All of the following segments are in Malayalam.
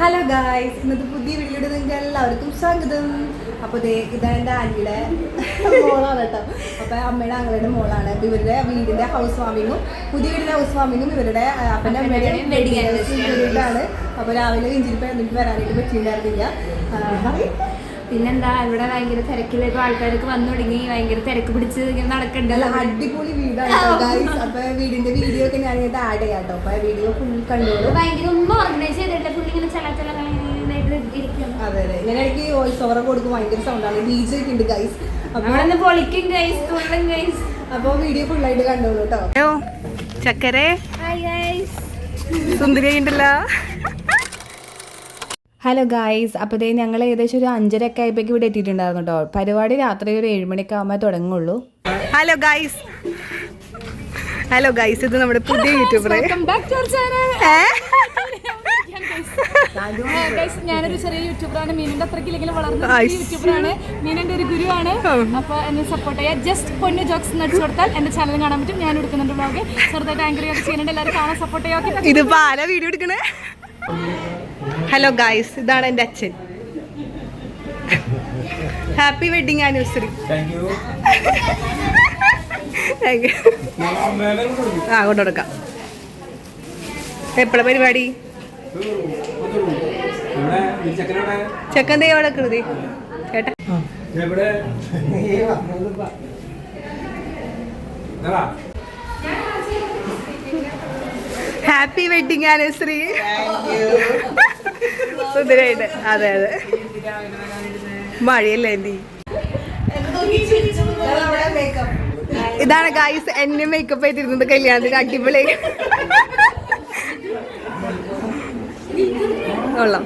ഹലോ ഗായ്സ് ഇന്നത്തെ പുതിയ വീഡിയോയുടെ നിങ്ങൾക്ക് എല്ലാവർക്കും സ്വാഗതം. അപ്പോൾ ദേ ഇതാണ് എന്റെ ആന്റിയുടെ മോളാണ് കേട്ടോ. അപ്പോൾ അമ്മയുടെ അങ്ങളുടെ മോളാണ്. അപ്പോൾ ഇവരുടെ വീടിന്റെ ഹൗസ് വാമിങ്ങും പുതിയ വീടിന്റെ ഹൗസ് വാമിങ്ങും ഇവരുടെ അപ്പന്റെ അമ്മയുടെ വെഡിങ് anniversary അപ്പോൾ രാവിലെ ഇഞ്ചിരിപ്പം എന്നിട്ട് വരാനായിട്ട് പറ്റിയിട്ടുണ്ടായിരുന്നില്ല. പിന്നെന്താ ഇവിടെ ഭയങ്കര തിരക്കിലേക്ക് ആൾക്കാരൊക്കെ വന്നു തുടങ്ങി. ഭയങ്കര തിരക്ക് പിടിച്ച് ഇങ്ങനെ നടക്കണ്ടല്ലോ അടിപൊളി വീടാണ് അപ്പൊ വീടിന്റെ വീഡിയോ ഒക്കെ ഞാൻ ഇതിനകത്ത് ആഡ് ചെയ്യാം കേട്ടോ അപ്പോൾ വീഡിയോ ഫുൾ കണ്ടോളൂ ഭയങ്കര ഒന്നും ഓർഗനൈസ് ചെയ്തിട്ടില്ല ഫുൾ ഇങ്ങനെ ചില ചില ഇരിക്കും അതെ അതെ. ഇടയ്ക്ക് വോയിസ് ഓവർ കൊടുക്കും ഭയങ്കര സൗണ്ടാണ് ഡി ജെ ഒക്കെ ഉണ്ട് ഗൈസ് അപ്പോൾ നമ്മളൊന്ന് പൊളിക്കും ഗൈസ് തുള്ളും ഗൈസ് അപ്പോൾ വീഡിയോ ഫുള്ളായിട്ട് കണ്ടോളൂ കേട്ടോ ചക്കരെ. ഹായ് ഉണ്ടല്ലോ ഹലോ ഗായ്സ് അപ്പോൾ ദേ ഞങ്ങൾ ഏകദേശം ഒരു അഞ്ചര ഒക്കെ ആയപ്പോഴേക്ക് ഇവിടെ എത്തിയിട്ടുണ്ടായിരുന്നു കേട്ടോ പരിപാടി രാത്രി ഒരു ഏഴുമണിയൊക്കെ ആകുമ്പോൾ തുടങ്ങുള്ളൂ. ഹലോ ഗായ്സ് ഹലോ ഗായ്സ് ഇത് നമ്മുടെ പുതിയ യൂട്യൂബർ ഞാനൊരു ചെറിയ യൂട്യൂബറാണ് മീനിന്റെ അത്രക്കില്ലെങ്കിലും വളർന്ന. യൂട്യൂബറാണ് മീനിന്റെ ഒരു ഗുരുവാണ്. അപ്പൊ എന്നെ സപ്പോർട്ട് ചെയ്യാം ജസ്റ്റ് പൊന്നു ജോക്സ് നടിച്ചു കൊടുത്താൽ എന്റെ ചാനൽ കാണാൻ പറ്റും. ഞാൻ എടുക്കുന്നുണ്ട് ബ്ലോഗ് ചെറുതായിട്ട് ആങ്കർ ഒക്കെ ചെയ്യുന്നുണ്ട്. എല്ലാവരും കാണാൻ സപ്പോർട്ട് ചെയ്യാം. ഇത് പാല വീഡിയോ എടുക്കണേ? ഹലോ ഗായ്സ് ഇതാണ് എന്റെ അച്ഛൻ. ഹാപ്പി വെഡിങ് ആനിവേഴ്സറി ആ കൊണ്ട് കൊടുക്കാം. എപ്പോഴാ പരിപാടി? ചെക്കൻ ദേ എവിടെ? കൃതി കേട്ടാ. ഹാപ്പി വെഡിങ് ആനിവേഴ്സറി സുന്ദരായിട്ട് അതെ അതെ. മഴയല്ലേ ഇതാണ് ഗായ്സ് എന്നെ മേക്കപ്പ് ചെയ്തിരുന്നത് കല്യാണത്തിന് അടിപൊളി. കൊള്ളാം.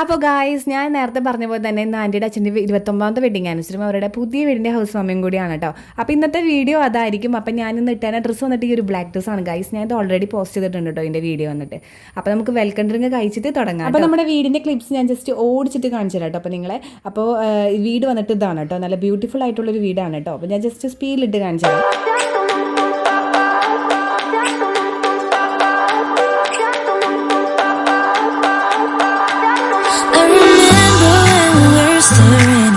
അപ്പോൾ ഗായ്സ് ഞാൻ നേരത്തെ പറഞ്ഞ പോലെ തന്നെ ഇന്ന് ആന്റിയുടെ അച്ഛന്റെ ഇരുപത്തൊമ്പതാമത്തെ വെഡിങ് ആനിവേഴ്സറി അവരുടെ പുതിയ വീടിന്റെ ഹൗസ് വാമിയും കൂടിയാണ് കേട്ടോ. അപ്പോൾ ഇന്നത്തെ വീഡിയോ അതായിരിക്കും. അപ്പോൾ ഞാൻ ഇന്ന് ഇട്ടേന ഡ്രസ്സ് വന്നിട്ട് ഈ ഒരു ബ്ലാക്ക് ഡ്രസ്സാണ് ആണ് ഗായ്സ് ഞാൻ ഇത് ഓൾറെഡി പോസ്റ്റ് ചെയ്തിട്ടുണ്ട് കേട്ടോ ഇതിന്റെ വീഡിയോ വന്നിട്ട്. അപ്പോൾ നമുക്ക് വെൽക്കം ഡ്രിങ്ക് കഴിച്ചിട്ട് തുടങ്ങാം അപ്പോൾ നമ്മുടെ വീടിന്റെ ക്ലിപ്സ് ഞാൻ ജസ്റ്റ് ഓടിച്ചിട്ട് കാണിച്ചു കേട്ടോ. അപ്പോൾ നിങ്ങളെ അപ്പോൾ വീട് വന്നിട്ട് ഇതാണ് കേട്ടോ. നല്ല ബ്യൂട്ടിഫുൾ ആയിട്ടുള്ളൊരു വീടാണ് കേട്ടോ. അപ്പോൾ ഞാൻ ജസ്റ്റ് സ്പീഡിലിട്ട് കാണിച്ചു തരാം.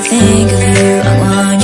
think of you. I want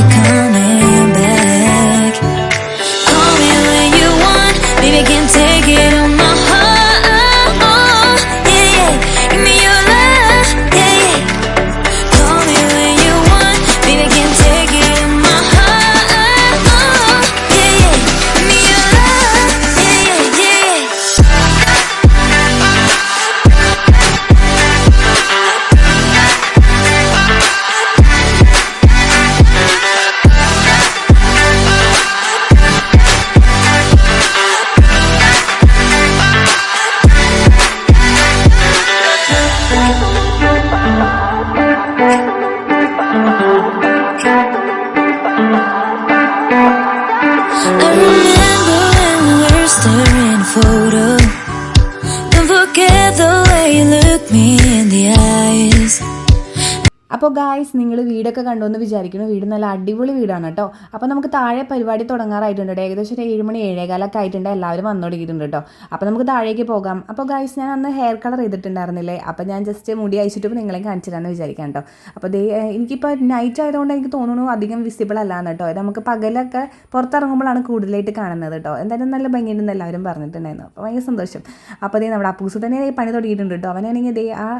അപ്പോൾ ഗായ്സ് നിങ്ങൾ വീടൊക്കെ കണ്ടു എന്ന് വിചാരിക്കുന്നു. വീട് നല്ല അടിപൊളി വീടാണ് കേട്ടോ. അപ്പോൾ നമുക്ക് താഴെ പരിപാടി തുടങ്ങാറായിട്ടുണ്ട്. ഏകദേശം ഒരു ഏഴ് മണി ഏഴേകാലൊക്കെ ആയിട്ടുണ്ട്. എല്ലാവരും വന്നു തുടങ്ങിയിട്ടുണ്ട് കേട്ടോ. അപ്പോൾ നമുക്ക് താഴേക്ക് പോകാം. അപ്പോൾ ഗായ്സ് ഞാൻ അന്ന് ഹെയർ കളർ ചെയ്തിട്ടുണ്ടായിരുന്നില്ലേ? അപ്പോൾ ഞാൻ ജസ്റ്റ് മുടി അയച്ചിട്ട് നിങ്ങളെ കാണിച്ചിട്ടാന്ന് വിചാരിക്കാം കേട്ടോ. അപ്പോൾ ദേ എനിക്കിപ്പോൾ നൈറ്റ് ആയതുകൊണ്ട് എനിക്ക് തോന്നുന്നു അധികം വിസിബിൾ അല്ലാന്ന് കേട്ടോ. നമുക്ക് പകലൊക്കെ പുറത്തിറങ്ങുമ്പോഴാണ് കൂടുതലായിട്ട് കാണുന്നത് കേട്ടോ. എന്തായാലും നല്ല ഭംഗിയുണ്ടെന്ന് എല്ലാവരും പറഞ്ഞിട്ടുണ്ടായിരുന്നു. അപ്പോൾ ഭയങ്കര സന്തോഷം. അപ്പോൾ ദേ നമ്മുടെ അപ്പൂസ് തന്നെ പണി തുടങ്ങിയിട്ടുണ്ട് കേട്ടോ. അവനാണെങ്കിൽ ദേ ആ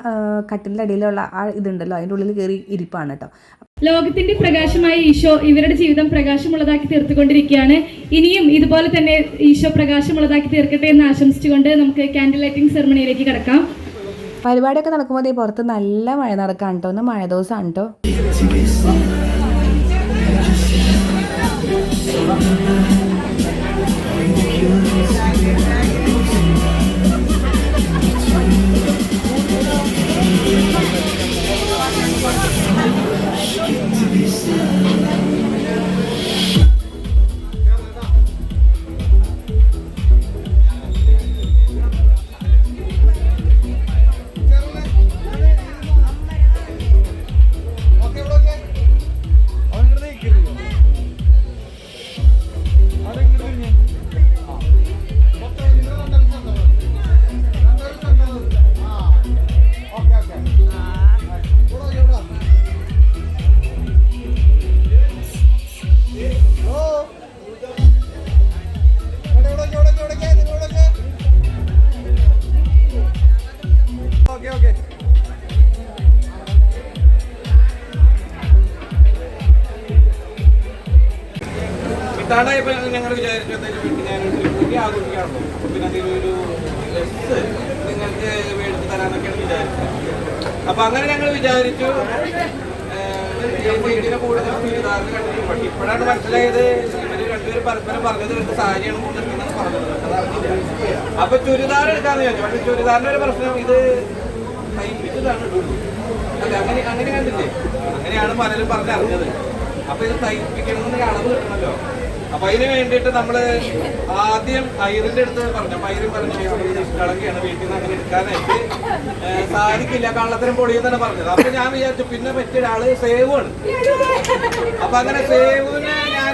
കട്ടിലിന്റെ അടിയിലുള്ള ആ ഇതുണ്ടല്ലോ. അതിന്റെ ഉള്ളിൽ കയറി ഇരിപ്പാണ് കേട്ടോ. ലോകത്തിന്റെ പ്രകാശമായ ഈശോ ഇവരുടെ ജീവിതം പ്രകാശമുള്ളതാക്കി തീർത്തുകൊണ്ടിരിക്കുകയാണ്. ഇനിയും ഇതുപോലെ തന്നെ ഈശോ പ്രകാശമുള്ളതാക്കി തീർക്കട്ടെ എന്ന് ആശംസിച്ചുകൊണ്ട് നമുക്ക് ക്യാൻഡിൽ ലൈറ്റിംഗ് സെറമണിയിലേക്ക് കിടക്കാം. പരിപാടിയൊക്കെ നടക്കുമ്പോൾ ഈ പുറത്ത് നല്ല മഴ നടക്കാണ് കേട്ടോ. ഒന്ന് മഴ ദിവസമാണ് കേട്ടോ. ഞാൻ ആഘോഷിക്കാണല്ലോ പിന്നെ അതിലൊരു ഡ്രസ്സ് നിങ്ങൾക്ക് മേടിച്ച് തരാമെന്നൊക്കെയാണ് വിചാരിച്ചത്. അപ്പോൾ അങ്ങനെ ഞങ്ങൾ വിചാരിച്ചു. ഇതിനെ കൂടുതൽ ചുരിദാറിന് കണ്ടിരുന്നു. പക്ഷെ ഇപ്പോഴാണ് മനസ്സിലായത് ഇവർ രണ്ടുപേരും പരസ്പരം പറഞ്ഞത് ഇവർക്ക് സാരിയാണ് കൊണ്ടിരിക്കുന്നത് പറഞ്ഞത്. അപ്പൊ ചുരിദാർ എടുക്കാന്ന് ചോദിച്ചു പക്ഷെ ചുരിദാറിന്റെ ഒരു പ്രശ്നം ഇത് തയ്പ്പിച്ചതാണ്. അല്ല അങ്ങനെ അങ്ങനെ കണ്ടില്ലേ? അങ്ങനെയാണ് പലരും പറഞ്ഞറിഞ്ഞത്. അപ്പൊ ഇത് തയ്പ്പിക്കണമെന്ന് അളവ് കിട്ടണമല്ലോ അപ്പൊ അതിന് വേണ്ടിയിട്ട് നമ്മൾ ആദ്യം ഐറിന്റെ അടുത്ത് പറഞ്ഞു. അപ്പൊ ഐറിൻ പറഞ്ഞു "ഇത് നിഷ്കളങ്കയാണ് വീട്ടിൽ നിന്ന് അങ്ങനെ എടുക്കാനായിട്ട്. സാധിക്കില്ല. കള്ളത്തരം പൊടിയെന്നാണ് പറഞ്ഞത്. അപ്പൊ ഞാൻ വിചാരിച്ചു പിന്നെ പറ്റിയ ഒരാൾ സേവാണ് അപ്പൊ അങ്ങനെ സേവിന് ഞാൻ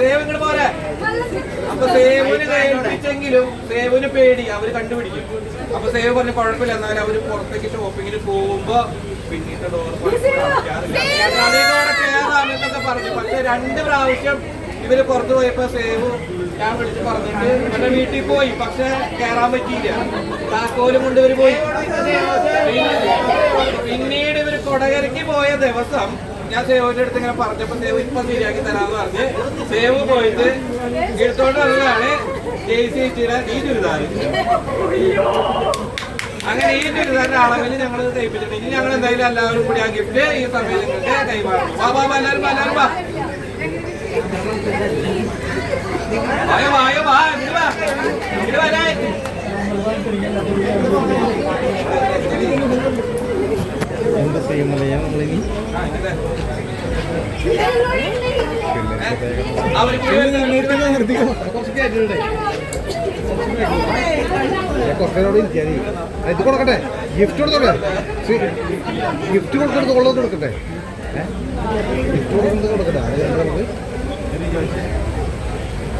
സേവ് ഇങ്ങോട്ട് പോരാ. അപ്പൊ സേവിന് കയറിച്ചെങ്കിലും സേവിന് പേടി. അവർ കണ്ടുപിടിക്കും. അപ്പൊ സേവ് പറഞ്ഞ കുഴപ്പമില്ല. എന്നാലും അവർ പുറത്തേക്ക് ഷോപ്പിങ്ങിന് പോകുമ്പോ പിന്നീട് ഡോർ പറഞ്ഞു. പക്ഷെ രണ്ട് പ്രാവശ്യം ഇവർ പുറത്തു പോയപ്പോ സേവ് ഞാൻ വിളിച്ച് പറഞ്ഞിട്ട് ഇവരുടെ വീട്ടിൽ പോയി പക്ഷെ കേറാൻ പറ്റിയില്ല. താക്കോലും കൊണ്ട് ഇവർ പോയി. പിന്നെ- പിന്നീട് ഇവർ കൊടകരയ്ക്ക് പോയ ദിവസം ഞാൻ സേവിന്റെ അടുത്ത് ഇങ്ങനെ പറഞ്ഞപ്പോ സേവ് ഇപ്പൊ ശരിയാക്കി തരാന്ന് പറഞ്ഞ് സേവ് പോയിട്ട് എടുത്തോണ്ട് വന്നതാണ് ജെ സി ചിയുടെ ഈ ചുരിദാർ. അങ്ങനെ ഈ ചുരിദാറിന്റെ അളവിൽ ഞങ്ങൾ തയ്പ്പിച്ചിട്ടുണ്ട് ഇനി ഞങ്ങൾ എന്തായാലും എല്ലാവരും കൂടി ആ ഗിഫ്റ്റ് ഈ സമയത്ത് കൈമാറും. വാ വാ എല്ലാവരും എല്ലാവരും എന്താ ചെയ്യുന്നത് ഞാൻ നമ്മളിനി ഇരിക്കാൻ ഇത് കൊടുക്കട്ടെ. ഗിഫ്റ്റ് കൊടുത്തോട്ടെ. ഗിഫ്റ്റ് കൊടുക്കുന്നത് കൊള്ളത് കൊടുക്കട്ടെ. ഗിഫ്റ്റ് കൊടുക്കുന്നത് കൊടുക്കട്ടെ. അത് നമുക്ക്.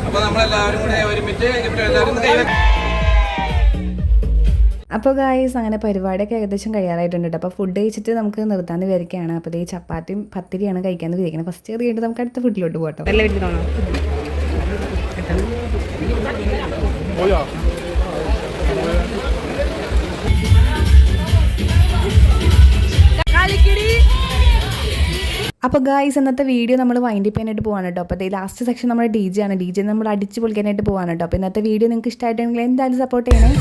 അപ്പൊ നമ്മളെല്ലാവരും കൂടെ ഒരുമിച്ച് ഗിഫ്റ്റ് എല്ലാവരും അപ്പോൾ ഗായ്സ് അങ്ങനെ പരിപാടിയൊക്കെ ഏകദേശം കഴിയാറായിട്ടുണ്ട് കേട്ടോ. അപ്പോൾ ഫുഡ് കഴിച്ചിട്ട് നമുക്ക് നിർത്താന്ന് വിചാരിക്കുകയാണ്. അപ്പോൾ ഈ ചപ്പാത്തിയും പത്തിരിയാണ് കഴിക്കാമെന്ന് വിചാരിക്കുന്നത്. ഫസ്റ്റ് കയറി കഴിഞ്ഞിട്ട് നമുക്ക് അടുത്ത ഫുഡിലോട്ട് പോകട്ടോ അപ്പോൾ ഗായ്സ് ഇന്നത്തെ വീഡിയോ നമ്മൾ വൈൻഡ് ചെയ്യാനായിട്ട് പോകാൻ കേട്ടോ അപ്പോൾ ലാസ്റ്റ് സെക്ഷൻ നമ്മുടെ ഡി ജെ ആണ്. ഡി ജെ നമ്മൾ അടിച്ച് പൊളിക്കാനായിട്ട് പോകാൻ കേട്ടോ അപ്പോൾ ഇന്നത്തെ വീഡിയോ നിങ്ങൾക്ക് ഇഷ്ടമായിട്ടുണ്ടെങ്കിൽ എന്തായാലും സപ്പോർട്ട് ചെയ്യണേ.